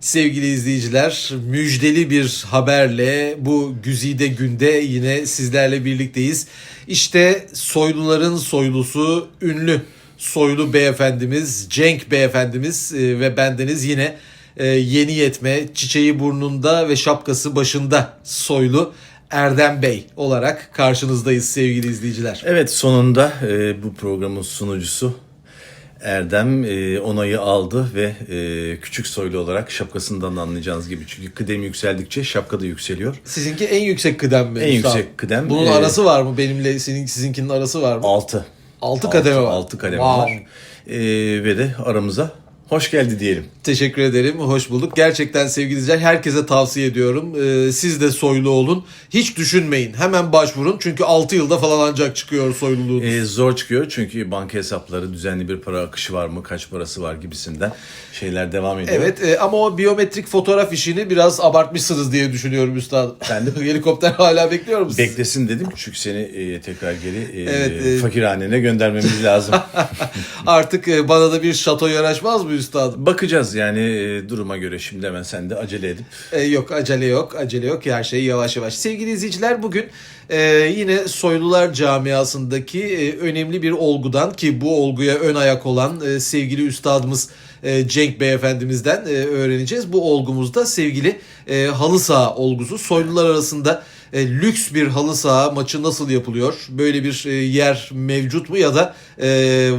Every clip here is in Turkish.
Sevgili izleyiciler, müjdeli bir haberle bu güzide günde yine sizlerle birlikteyiz. İşte soyluların soylusu, ünlü soylu beyefendimiz, Cenk beyefendimiz e, ve bendeniz yine e, yeni yetme, çiçeği burnunda ve şapkası başında soylu Erdem Bey olarak karşınızdayız sevgili izleyiciler. Evet sonunda e, bu programın sunucusu Erdem e, onayı aldı ve e, küçük soylu olarak şapkasından da anlayacağınız gibi. Çünkü kıdem yükseldikçe şapka da yükseliyor. Sizinki en yüksek kıdem mi? En yüksek kıdem, Bunun e, arası var mı? Benimle senin sizinkinin arası var mı? 6. Altı kademe var. 6 kademe Wow. var. E, ve de aramıza hoş geldi diyelim. Teşekkür ederim. Hoş bulduk. Gerçekten sevgili izleyiciler herkese tavsiye ediyorum. Ee, siz de soylu olun. Hiç düşünmeyin. Hemen başvurun. Çünkü 6 yılda falan ancak çıkıyor soyluluğunuz. E, zor çıkıyor çünkü banka hesapları düzenli bir para akışı var mı, kaç parası var gibisinden şeyler devam ediyor. Evet e, ama o biyometrik fotoğraf işini biraz abartmışsınız diye düşünüyorum üstad. Ben de- Helikopter hala bekliyor musunuz? Beklesin dedim çünkü seni e, tekrar geri e, Evet, e- fakirhanene göndermemiz lazım. Artık e, bana da bir şato yaraşmaz mı üstadım? Bakacağız yani e, duruma göre şimdi hemen sen de acele edip E, yok acele yok acele yok her şey yavaş yavaş. Sevgili izleyiciler bugün e, yine soylular camiasındaki e, önemli bir olgudan ki bu olguya ön ayak olan e, sevgili üstadımız e, Cenk Beyefendimizden e, öğreneceğiz. Bu olgumuzda sevgili e, halı saha olgusu. Soylular arasında e, lüks bir halı saha maçı nasıl yapılıyor? Böyle bir e, yer mevcut mu ya da e,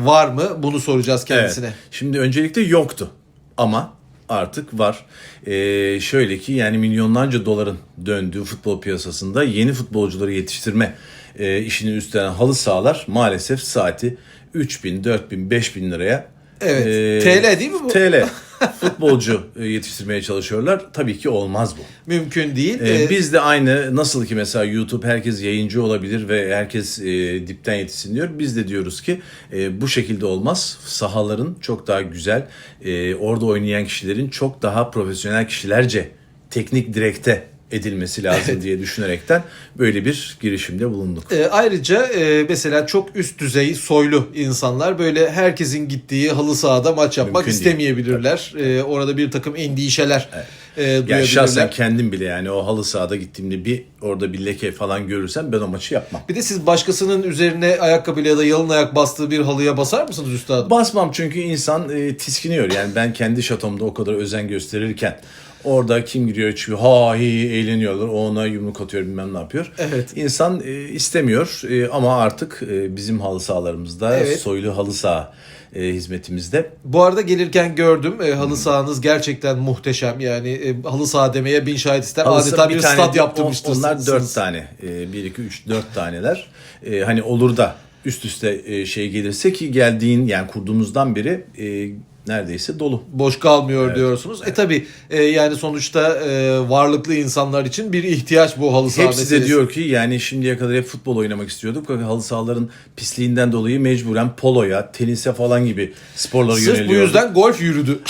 var mı? Bunu soracağız kendisine. Evet. Şimdi öncelikle yoktu ama artık var. Ee, şöyle ki yani milyonlarca doların döndüğü futbol piyasasında yeni futbolcuları yetiştirme e, işini üstlenen halı sahalar maalesef saati 3000, 4000, 5000 liraya Evet. e, TL değil mi bu? TL futbolcu e, yetiştirmeye çalışıyorlar. Tabii ki olmaz bu. Mümkün değil. Ee, biz de aynı nasıl ki mesela YouTube herkes yayıncı olabilir ve herkes e, dipten yetişsin diyor. Biz de diyoruz ki e, bu şekilde olmaz. Sahaların çok daha güzel, e, orada oynayan kişilerin çok daha profesyonel kişilerce teknik direkte edilmesi lazım diye düşünerekten böyle bir girişimde bulunduk. E, ayrıca e, mesela çok üst düzey soylu insanlar böyle herkesin gittiği halı sahada maç yapmak Mümkün değil. istemeyebilirler. E, orada bir takım endişeler e, Yani duyabilirler. şahsen kendim bile yani o halı sahada gittiğimde bir orada bir leke falan görürsem ben o maçı yapmam. Bir de siz başkasının üzerine ayakkabıyla ya da yalın ayak bastığı bir halıya basar mısınız üstadım? Basmam çünkü insan e, tiskiniyor. Yani ben kendi şatomda o kadar özen gösterirken orada kim giriyor çıkıyor ha hi eğleniyorlar o ona yumruk atıyor bilmem ne yapıyor. Evet. İnsan e, istemiyor e, ama artık e, bizim halı sahalarımızda Evet. soylu halı saha e, hizmetimizde Bu arada gelirken gördüm e, halı sahanız gerçekten muhteşem. Yani e, halı saha demeye bin şahit ister. Halı Adeta bir, stad değil, yaptırmıştınız. on- Onlar dört tane. E, bir, iki, üç, dört taneler. E, hani olur da üst üste e, şey gelirse ki geldiğin yani kurduğumuzdan beri e, neredeyse dolu. boş kalmıyor diyorsunuz. E tabi yani sonuçta e, varlıklı insanlar için bir ihtiyaç bu halı saha Hepsi de diyor ki yani şimdiye kadar hep futbol oynamak istiyorduk. Halı sahaların pisliğinden dolayı mecburen poloya, tenise falan gibi sporlara Sırf yöneliyoruz. bu yüzden golf yürüdü.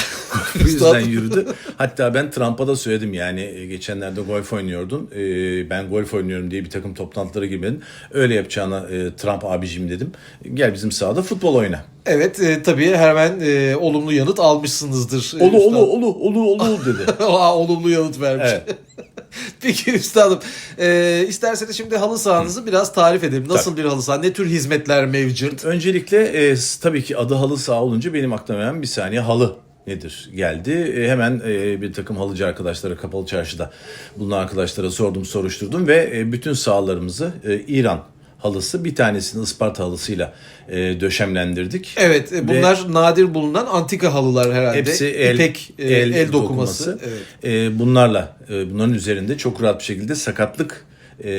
Bu yüzden yürüdü. Hatta ben Trump'a da söyledim yani e, geçenlerde golf oynuyordun. E, ben golf oynuyorum diye bir takım toplantılara girmedin. Öyle yapacağına e, Trump abicim dedim. Gel bizim sahada futbol oyna. Evet e, tabii hemen e, olumlu yanıt almışsınızdır. e, Olu olu olu olu olu dedi. Aa, olumlu yanıt vermiş. Evet. Peki üstadım e, isterseniz şimdi halı sahanızı biraz tarif edelim. Nasıl bir halı saha? Ne tür hizmetler mevcut? Öncelikle e, tabii ki adı halı saha olunca benim aklıma hemen bir saniye halı nedir geldi. E, hemen e, bir takım halıcı arkadaşlara kapalı çarşıda bulunan arkadaşlara sordum soruşturdum ve e, bütün sahalarımızı e, İran halısı bir tanesini Isparta halısıyla e, döşemlendirdik. Evet e, bunlar nadir bulunan antika halılar herhalde. Hepsi el, İpek e, el, dokuması. Evet. E, bunlarla, e, bunların üzerinde çok rahat bir şekilde sakatlık e,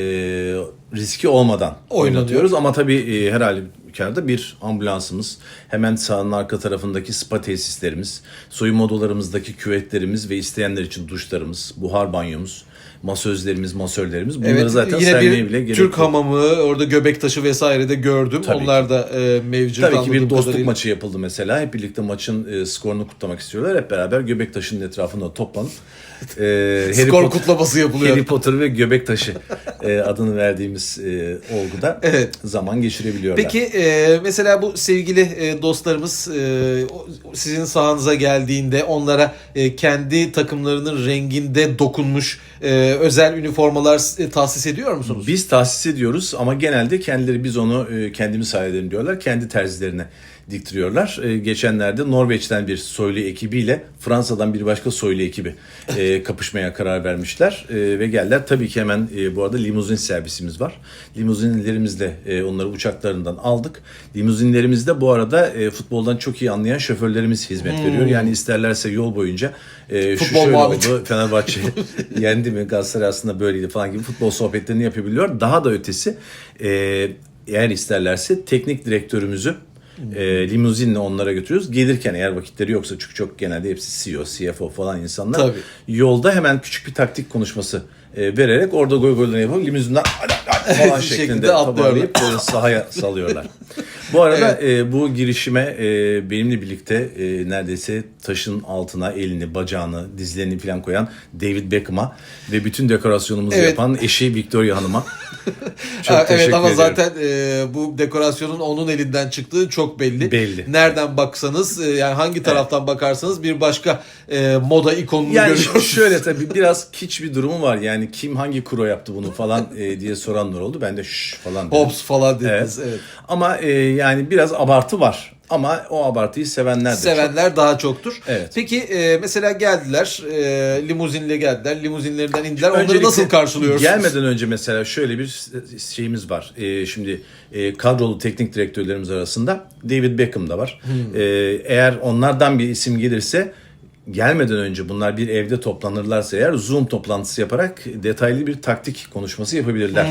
riski olmadan Oynanıyor. oynatıyoruz. Ama tabii e, her halükarda bir ambulansımız, hemen sahanın arka tarafındaki spa tesislerimiz, soyunma odalarımızdaki küvetlerimiz ve isteyenler için duşlarımız, buhar banyomuz, masözlerimiz, masörlerimiz. Bunları Evet zaten yine bir bile gerek Türk yok. hamamı orada Göbektaşı vesaire de gördüm. Tabii Onlar da e, mevcut. Tabii ki bir dostluk kadarıyla. maçı yapıldı mesela. Hep birlikte maçın e, skorunu kutlamak istiyorlar. Hep beraber Göbektaşı'nın etrafında toplanıp e, Harry Skor Potter- kutlaması yapılıyor. Harry Potter ve Göbektaşı e, adını verdiğimiz e, olguda Evet. zaman geçirebiliyorlar. Peki e, mesela bu sevgili e, dostlarımız e, sizin sahanıza geldiğinde onlara e, kendi takımlarının renginde dokunmuş e, özel üniformalar e, tahsis ediyor musunuz? Biz tahsis ediyoruz ama genelde kendileri biz onu e, kendimiz halledelim diyorlar. Kendi terzilerine diktiriyorlar. E, geçenlerde Norveç'ten bir soylu ekibiyle Fransa'dan bir başka soylu ekibi e, kapışmaya karar vermişler E, ve geldiler. Tabii ki hemen e, bu arada limuzin servisimiz var. Limuzinlerimizle e, onları uçaklarından aldık. Limuzinlerimizde bu arada e, futboldan çok iyi anlayan şoförlerimiz hizmet veriyor. Yani isterlerse yol boyunca e, şu Hmm. Futbol şöyle muhabbeti. oldu Fenerbahçe yendi mi Galatasaray aslında böyleydi falan gibi futbol sohbetlerini yapabiliyor. Daha da ötesi e, eğer isterlerse teknik direktörümüzü e, limuzinle onlara götürüyoruz. Gelirken eğer vakitleri yoksa çünkü çok genelde hepsi CEO, CFO falan insanlar. Tabii. Yolda hemen küçük bir taktik konuşması e, vererek orada goy goylarını yapıp limuzinden falan şeklinde atlıyorlar. böyle sahaya salıyorlar. Bu arada e, bu girişime e, benimle birlikte e, neredeyse taşın altına elini, bacağını, dizlerini falan koyan David Beckham'a ve bütün dekorasyonumuzu Evet. yapan eşi Victoria Hanım'a çok Ha, teşekkür evet ama ediyorum. zaten e, bu dekorasyonun onun elinden çıktığı çok belli. Belli. Nereden baksanız e, yani hangi taraftan bakarsanız bir başka e, moda ikonunu Yani görüyorsunuz. şöyle tabii biraz kiç bir durumu var. Yani kim hangi kuro yaptı bunu falan e, diye soranlar oldu. Ben de şş falan dedim. Hops falan dediniz. Evet. Evet. Ama e, yani biraz abartı var. Ama o abartıyı sevenler de çok. Sevenler daha çoktur. Evet. Peki e, mesela geldiler e, limuzinle geldiler limuzinlerinden indiler. Onları Öncelikle nasıl karşılıyorsunuz? Gelmeden önce mesela şöyle bir şeyimiz var. Ee, şimdi e, kadrolu teknik direktörlerimiz arasında David Beckham da var. Hmm. Ee, eğer onlardan bir isim gelirse gelmeden önce bunlar bir evde toplanırlarsa eğer Zoom toplantısı yaparak detaylı bir taktik konuşması yapabilirler.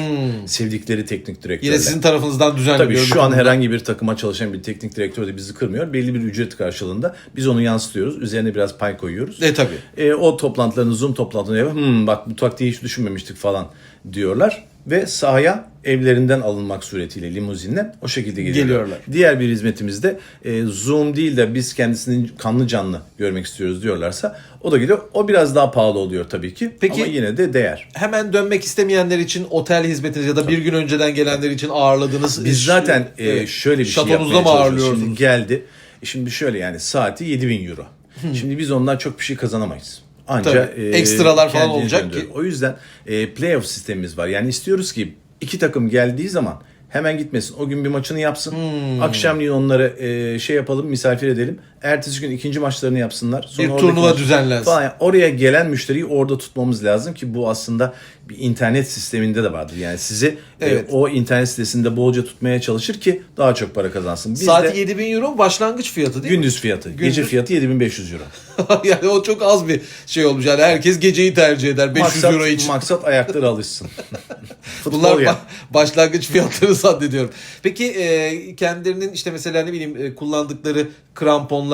Sevdikleri teknik direktörler. Hmm. Yine sizin tarafınızdan düzenli Tabii şu an herhangi bir takıma çalışan bir teknik direktör de bizi kırmıyor. Belli bir ücret karşılığında biz onu yansıtıyoruz. Üzerine biraz pay koyuyoruz. E tabii. E, o toplantılarını Zoom toplantılarını yapıp "Hmm, bak bu taktiği hiç düşünmemiştik falan diyorlar. Ve sahaya evlerinden alınmak suretiyle limuzinle o şekilde geliyorlar. Geliyorlar. Diğer bir hizmetimiz de e, Zoom değil de biz kendisini kanlı canlı görmek istiyoruz diyorlarsa o da geliyor. O biraz daha pahalı oluyor tabii ki Peki- ama yine de değer. Hemen dönmek istemeyenler için otel hizmetiniz ya da bir gün önceden gelenler için ağırladığınız Biz zaten e, Evet. şöyle bir şey yapmaya mı ağırlıyorsunuz? Şimdi geldi. E Şimdi şöyle yani saati 7000 euro. Şimdi biz ondan çok bir şey kazanamayız. Anca Tabii, ekstralar falan olacak döndürür. ki- O yüzden e, playoff sistemimiz var. Yani istiyoruz ki iki takım geldiği zaman hemen gitmesin. O gün bir maçını yapsın. Hmm. Akşamleyin onları e, şey yapalım, misafir edelim. Ertesi gün ikinci maçlarını yapsınlar. Sonra Bir turnuva düzenlensin. Falan. Yani oraya gelen müşteriyi orada tutmamız lazım ki bu aslında bir internet sisteminde de vardır. Yani sizi e, Evet. o internet sitesinde bolca tutmaya çalışır ki daha çok para kazansın. Biz Saati de 7000 euro başlangıç fiyatı değil mi? gündüz fiyatı, gece fiyatı 7500 euro. yani o çok az bir şey olmuş. Yani herkes geceyi tercih eder 500 maksat, euro için. Maksat ayakları alışsın. Bunlar ya. ba- başlangıç fiyatları zannediyorum. Peki e, kendilerinin işte mesela ne bileyim e, kullandıkları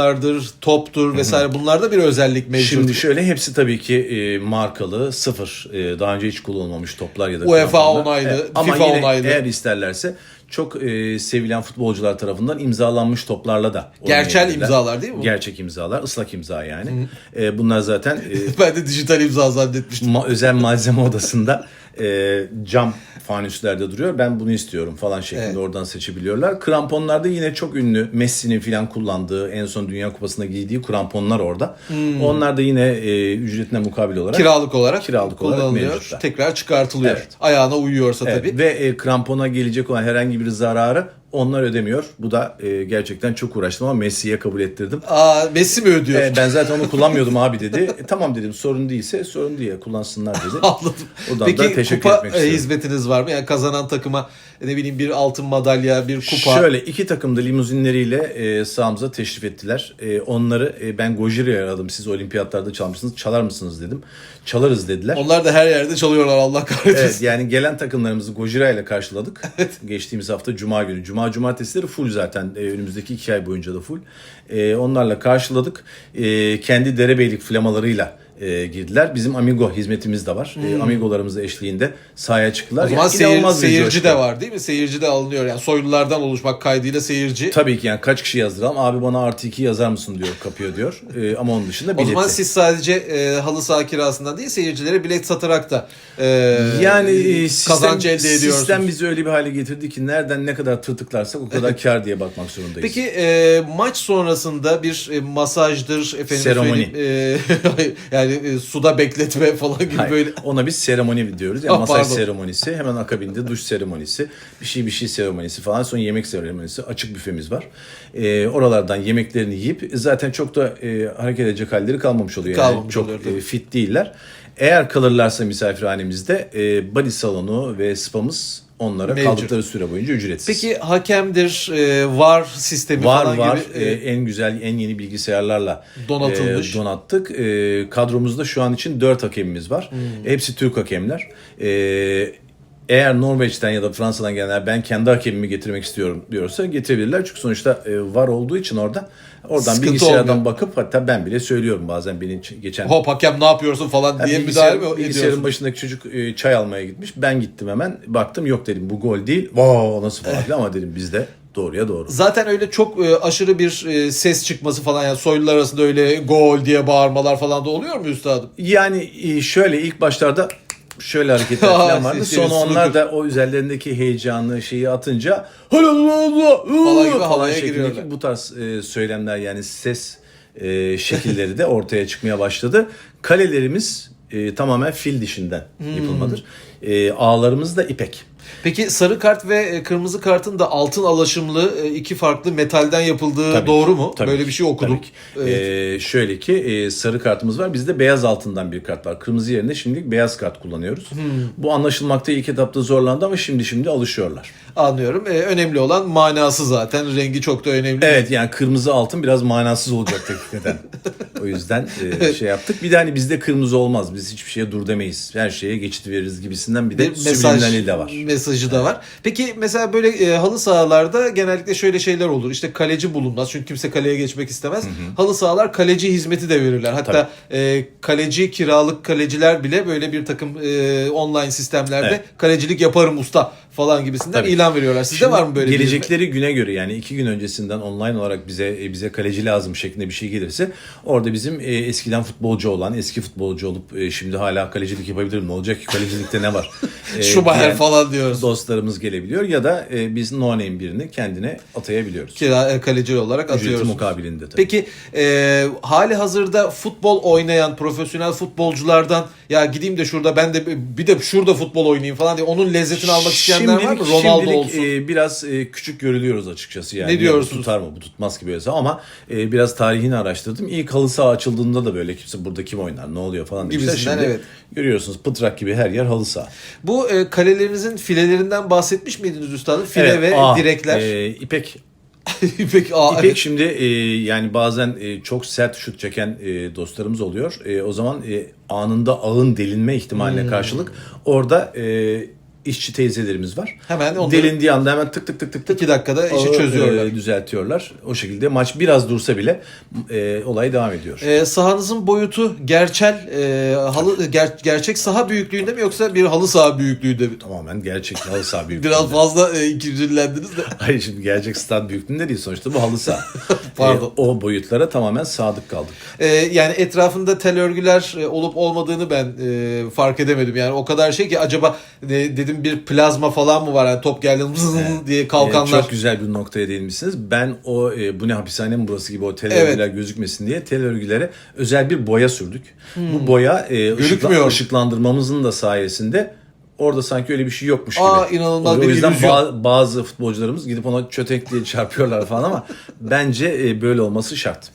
kramponlardır, toptur vesaire bunlarda bir özellik mevcut. Şimdi şöyle hepsi tabii ki e, markalı, sıfır. E, daha önce hiç kullanılmamış toplar ya da UEFA kramponlar. onaylı, ama FIFA yine onaylı. eğer isterlerse çok e, sevilen futbolcular tarafından imzalanmış toplarla da Gerçel oynayabilirler. imzalar değil mi? Gerçek imzalar, ıslak imza yani. E, bunlar zaten e, ben de dijital imza zannetmiştim. ma- özel malzeme odasında e, cam fanüslerde duruyor. Ben bunu istiyorum falan şeklinde Evet. oradan seçebiliyorlar. Kramponlarda yine çok ünlü Messi'nin falan kullandığı en son Dünya Kupası'nda giydiği kramponlar orada. Onlar da yine e, ücretine mukabil olarak Kiralık olarak Kiralık olarak mevcutlar. tekrar çıkartılıyor. Evet. Ayağına uyuyorsa Evet, tabii. ve e, krampona gelecek olan herhangi bir zararı onlar ödemiyor. Bu da e, gerçekten çok uğraştım ama Messi'ye kabul ettirdim. Aa Messi mi ödüyor? E, ben zaten onu kullanmıyordum abi dedi. E, tamam dedim sorun değilse sorun değil kullansınlar dedi. Anladım. Oradan Peki da teşekkür kupa etmek e, istiyorum. hizmetiniz var mı? Yani kazanan takıma ne bileyim bir altın madalya, bir kupa. Şöyle iki takım da limuzinleriyle e, sahamıza teşrif ettiler. E, onları e, ben Gojira'ya aradım. Siz olimpiyatlarda çalmışsınız. Çalar mısınız dedim. Çalarız dediler. Onlar da her yerde çalıyorlar Allah kahretsin. Evet yani gelen takımlarımızı Gojira ile karşıladık. Geçtiğimiz hafta Cuma günü. Cuma cumartesileri full zaten. E, önümüzdeki iki ay boyunca da full. E, onlarla karşıladık. E, kendi derebeylik flamalarıyla e, girdiler. Bizim Amigo hizmetimiz de var. E, Amigolarımız eşliğinde sahaya çıktılar. Hmm. O zaman Yani seyir- seyirci de var değil mi? Seyirci de alınıyor. Yani soylulardan oluşmak kaydıyla seyirci. Tabii ki yani kaç kişi yazdıralım. Abi bana artı iki yazar mısın diyor kapıyor diyor. E, ama onun dışında O bileti. zaman siz sadece e, halı saha kirasından değil seyircilere bilet satarak da e, yani e, sistem, kazanç elde ediyorsunuz. sistem bizi öyle bir hale getirdi ki nereden ne kadar tırtıklarsak o kadar kar diye bakmak zorundayız. Peki e, maç sonrasında bir e, masajdır efendim Seremoni. e, yani e, suda bekletme falan gibi Hayır, böyle Ona biz seremoni diyoruz. Yani Ah, masaj pardon. seremonisi. Hemen akabinde duş seremonisi. Bir şey bir şey seremonisi falan. Sonra yemek seremonisi. Açık büfemiz var. Ee, oralardan yemeklerini yiyip zaten çok da e, hareket edecek halleri kalmamış oluyor. Yani Kalmamış çok oluyor, tabii. e, fit değiller. Eğer kalırlarsa misafirhanemizde e, body salonu ve spamız onlara Mevcut. kaldıkları süre boyunca ücretsiz. Peki hakemdir, e, var sistemi Var falan var gibi Ee, e, en güzel en yeni bilgisayarlarla Donatılmış. e, donattık. E, kadromuzda şu an için 4 hakemimiz var. Hmm. Hepsi Türk hakemler. E, eğer Norveç'ten ya da Fransa'dan gelenler ben kendi hakemimi getirmek istiyorum diyorsa getirebilirler. Çünkü sonuçta e, var olduğu için orada oradan Sıkıntı bilgisayardan olmuyor. bakıp hatta ben bile söylüyorum bazen beni ç- geçen hop hakem ne yapıyorsun falan yani diye bilgisayar- müdahale mi bilgisayarın ediyorsun? başındaki çocuk e, çay almaya gitmiş. Ben gittim hemen. Baktım yok dedim bu gol değil. Wow nasıl falan filan ama dedim bizde doğruya doğru. Zaten öyle çok e, aşırı bir e, ses çıkması falan yani soylular arasında öyle gol diye bağırmalar falan da oluyor mu üstadım? Yani e, şöyle ilk başlarda şöyle hareketler falan vardı. Sonra onlar da o üzerlerindeki heyecanı şeyi atınca falan gibi havaya şeklindeki giriyorlar. bu tarz e, söylemler yani ses e, şekilleri de ortaya çıkmaya başladı. Kalelerimiz e, tamamen fil dişinden Hmm. yapılmadır. E, ağlarımız da ipek. Peki sarı kart ve e, kırmızı kartın da altın alaşımlı e, iki farklı metalden yapıldığı Tabii doğru ki, mu? tabii Böyle ki, bir şey okudum. tabii ki. Ee, şöyle ki e, sarı kartımız var. Bizde beyaz altından bir kart var. Kırmızı yerine şimdilik beyaz kart kullanıyoruz. Hmm. Bu anlaşılmakta ilk etapta zorlandı ama şimdi şimdi alışıyorlar. Anlıyorum. E, önemli olan manası zaten. Rengi çok da önemli. Evet yani kırmızı altın biraz manasız olacak hakikaten. o yüzden e, şey yaptık. Bir de hani bizde kırmızı olmaz. Biz hiçbir şeye dur demeyiz. Her şeye geçit veririz gibisinden bir de bir mesaj subliminali de var. Mesajı da var. Peki mesela böyle e, halı sahalarda genellikle şöyle şeyler olur. İşte kaleci bulunmaz çünkü kimse kaleye geçmek istemez. Halı sahalar kaleci hizmeti de verirler. Hatta e, kaleci kiralık kaleciler bile böyle bir takım e, online sistemlerde Evet. kalecilik yaparım usta falan gibisinden Tabii. ilan veriyorlar. Sizde Şimdi var mı böyle bir hizmet? Gelecekleri güne göre yani iki gün öncesinden online olarak bize e, bize kaleci lazım şeklinde bir şey gelirse orada bizim e, eskiden futbolcu olan eski futbolcu olup e, şimdi hala kalecilik yapabilirim ne olacak ki kalecilikte ne var? E, diyen falan diyoruz. Dostlarımız gelebiliyor ya da e, biz no name birini kendine atayabiliyoruz. Kira e, kaleci olarak Ücreti atıyoruz. mukabilinde tabii. Peki e, hali hazırda futbol oynayan profesyonel futbolculardan ya gideyim de şurada ben de bir de şurada futbol oynayayım falan diye onun lezzetini almak isteyenler var mı? Ronaldo şimdilik, olsun. e, biraz e, küçük görülüyoruz açıkçası yani. Ne Ya diyorsunuz? Bu tutar mı bu tutmaz gibi öyle ama e, biraz tarihini araştırdım. İlk halı saha açıldığında da böyle kimse burada kim oynar ne oluyor falan demişler. Gibisinden, Şimdi evet. görüyorsunuz pıtrak gibi her yer halı saha. Bu e, kalelerinizin filelerinden bahsetmiş miydiniz üstadım? File Evet, ve aa, direkler. e, İpek İpek, aa, İpek şimdi e, yani bazen e, çok sert şut çeken e, dostlarımız oluyor. E, o zaman e, anında ağın delinme ihtimaline Hmm. karşılık orada e, işçi teyzelerimiz var. Hemen onları- Delindiği anda hemen tık tık tık tık tık İki dakikada işi çözüyorlar. e, düzeltiyorlar. O şekilde maç biraz dursa bile e, olay devam ediyor. E, sahanızın boyutu gerçel e, halı ger- gerçek saha büyüklüğünde mi yoksa bir halı saha büyüklüğünde mi? Tamamen gerçek halı saha büyüklüğünde. Biraz fazla e, ikincillendiniz de. Hayır şimdi gerçek stad büyüklüğünde değil sonuçta bu halı saha. Pardon. E, o boyutlara tamamen sadık kaldık. E, yani etrafında tel örgüler e, olup olmadığını ben e, fark edemedim. Yani o kadar şey ki acaba e, dedim bir plazma falan mı var? Yani top geldi zın diye kalkanlar. Ee, çok güzel bir noktaya değinmişsiniz. Ben o e, bu ne hapishane mi burası gibi o tel Evet. örgüler gözükmesin diye tel örgülere özel bir boya sürdük. Bu boya e, ışıkla- ışıklandırmamızın da sayesinde orada sanki öyle bir şey yokmuş gibi. Aa, inanılmaz o, bir O yüzden ba- bazı futbolcularımız gidip ona çötek diye çarpıyorlar falan ama bence e, böyle olması şart.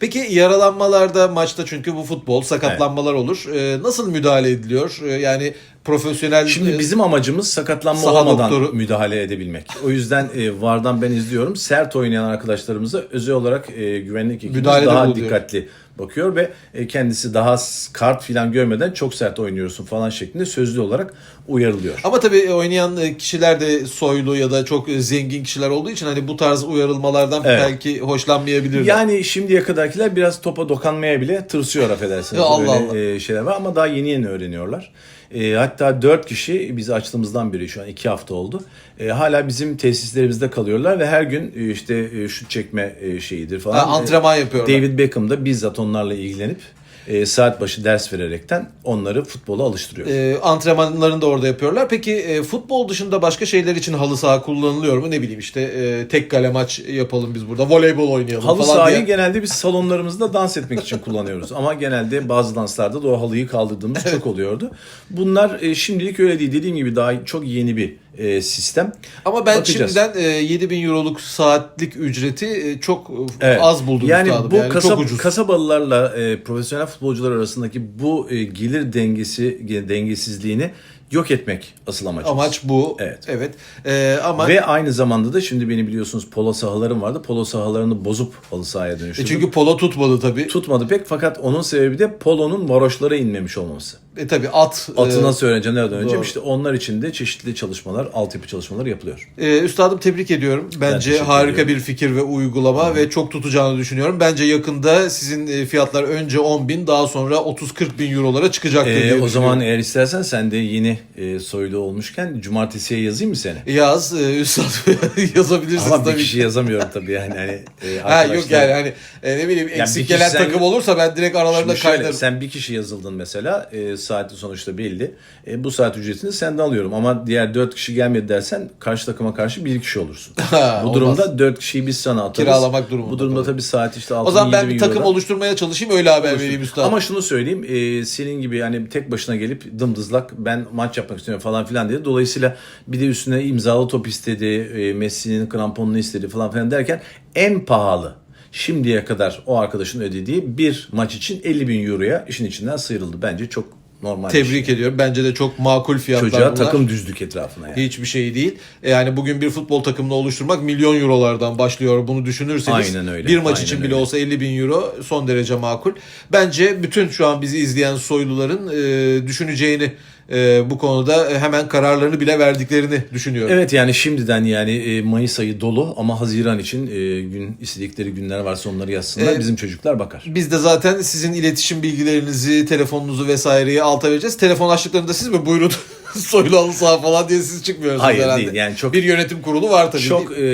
Peki yaralanmalarda maçta çünkü bu futbol sakatlanmalar olur. E, nasıl müdahale ediliyor? E, yani profesyonel Şimdi e, bizim amacımız sakatlanma Saha olmadan doktoru. müdahale edebilmek. O yüzden e, VAR'dan ben izliyorum. Sert oynayan arkadaşlarımıza özel olarak e, güvenlik ekibimiz Müdahalede daha dikkatli bakıyor ve e, kendisi daha kart filan görmeden çok sert oynuyorsun falan şeklinde sözlü olarak uyarılıyor. Ama tabii oynayan e, kişiler de soylu ya da çok e, zengin kişiler olduğu için hani bu tarz uyarılmalardan Evet. belki hoşlanmayabilirler. Yani şimdiye kadar yaşlardakiler biraz topa dokanmaya bile tırsıyor affedersiniz. Allah Böyle, Allah. e, şeyler var ama daha yeni yeni öğreniyorlar. E, hatta 4 kişi biz açtığımızdan beri şu an 2 hafta oldu. E, hala bizim tesislerimizde kalıyorlar ve her gün e, işte e, şut çekme e, şeyidir falan. Ha, antrenman yapıyorlar. David Beckham da bizzat onlarla ilgilenip e, saat başı ders vererekten onları futbola alıştırıyor. E, antrenmanlarını da orada yapıyorlar. Peki e, futbol dışında başka şeyler için halı saha kullanılıyor mu? Ne bileyim işte e, tek kale maç yapalım biz burada. Voleybol oynayalım Halı falan sahayı diye. genelde biz salonlarımızda dans etmek için kullanıyoruz. Ama genelde bazı danslarda da o halıyı kaldırdığımız çok oluyordu. Bunlar e, şimdilik öyle değil. Dediğim gibi daha çok yeni bir e, sistem. Ama ben Bakacağız. şimdiden e, 7000 euroluk saatlik ücreti e, çok e, Evet. az buldum yani üstadım. bu yani kasab- çok ucuz. kasabalılarla e, profesyonel futbolcular arasındaki bu e, gelir dengesi dengesizliğini yok etmek asıl amacımız. Amaç bu. Evet. Evet. E, ama Ve aynı zamanda da şimdi benim biliyorsunuz polo sahalarım vardı. Polo sahalarını bozup halı sahaya e, dönüştürdüm. çünkü polo tutmadı tabii. tutmadı pek fakat onun sebebi de polonun varoşlara inmemiş olması. E tabii at. Atı e, nasıl öğreneceğim, nereden öğreneceğim? doğru. İşte onlar için de çeşitli çalışmalar, altyapı çalışmaları yapılıyor. Ee, üstadım tebrik ediyorum. Bence teşekkür harika ediyorum. bir fikir ve uygulama ve çok tutacağını düşünüyorum. Bence yakında sizin e, fiyatlar önce 10 bin daha sonra 30-40 bin eurolara çıkacaktır Ee, diye o zaman eğer istersen sen de yeni e, soylu olmuşken cumartesiye yazayım mı seni? Yaz e, üstadım yazabilirsiniz Ama bir tabii kişi ki. yazamıyorum tabii yani. Hani, e, Ha yok yani hani e, ne bileyim bir eksik kişi gelen sen- takım olursa ben direkt aralarında Şimdi şöyle, sen bir kişi yazıldın mesela e, saati sonuçta belli. E, bu saat ücretini senden alıyorum ama diğer dört kişi gelmedi dersen karşı takıma karşı bir kişi olursun. Ha, bu olmaz. durumda dört kişiyi biz sana atarız. Kiralamak durumunda Bu durumda tabii saat işte 6 O zaman ben bir takım oluşturmaya çalışayım öyle haber vereyim üstadım. Ama şunu söyleyeyim e, senin gibi hani tek başına gelip dımdızlak ben maç yapmak istiyorum falan filan dedi. Dolayısıyla bir de üstüne imzalı top istedi, e, Messi'nin kramponunu istedi falan filan derken en pahalı şimdiye kadar o arkadaşın ödediği bir maç için 50 bin euroya işin içinden sıyrıldı. Bence çok normal Tebrik şey. ediyorum. Bence de çok makul fiyatlar Çocuğa bunlar. takım düzlük etrafına yani. Hiçbir şey değil. E, Yani bugün bir futbol takımını oluşturmak milyon eurolardan başlıyor. Bunu düşünürseniz Aynen öyle, bir maç aynen için bile öyle. olsa 50 bin euro son derece makul. Bence bütün şu an bizi izleyen soyluların e, düşüneceğini e, bu konuda hemen kararlarını bile verdiklerini düşünüyorum. Evet yani şimdiden yani e, Mayıs ayı dolu ama Haziran için e, gün istedikleri günler varsa onları yazsınlar. Ee, Bizim çocuklar bakar. Biz de zaten sizin iletişim bilgilerinizi, telefonunuzu vesaireyi alta vereceğiz. Telefon açtıklarında siz mi buyurun soylu halı saha falan diye siz çıkmıyorsunuz Hayır, herhalde. değil. Yani çok- bir yönetim kurulu var tabii. Çok e,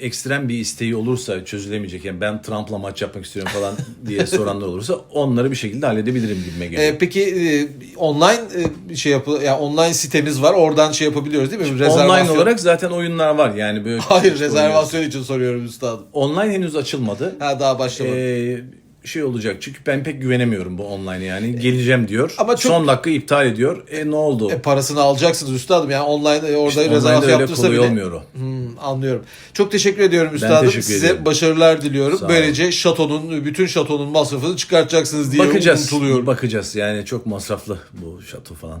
ekstrem bir isteği olursa çözülemeyecek yani ben Trump'la maç yapmak istiyorum falan diye soranlar olursa onları bir şekilde halledebilirim gibime geliyor. Ee, peki e, online e, şey yapı yani online sitemiz var. Oradan şey yapabiliyoruz değil mi? Online olarak zaten oyunlar var yani böyle Hayır rezervasyon için soruyorum üstadım. oynuyoruz. Online henüz açılmadı. Ha daha başlamadı. Ee, şey olacak çünkü ben pek güvenemiyorum bu online yani geleceğim diyor. Ama çok- Son dakika iptal ediyor. E ne oldu? E, parasını alacaksınız üstadım. Yani online e, orada İşte rezervasyon yaptırsa bile. olmuyor o. Hmm, anlıyorum. Çok teşekkür ediyorum üstadım. teşekkür Size ediyorum. başarılar diliyorum. Sağ Böylece şatonun bütün şatonun masrafını çıkartacaksınız diye Bakacağız. umutluyorum. Bakacağız. Yani çok masraflı bu şato falan.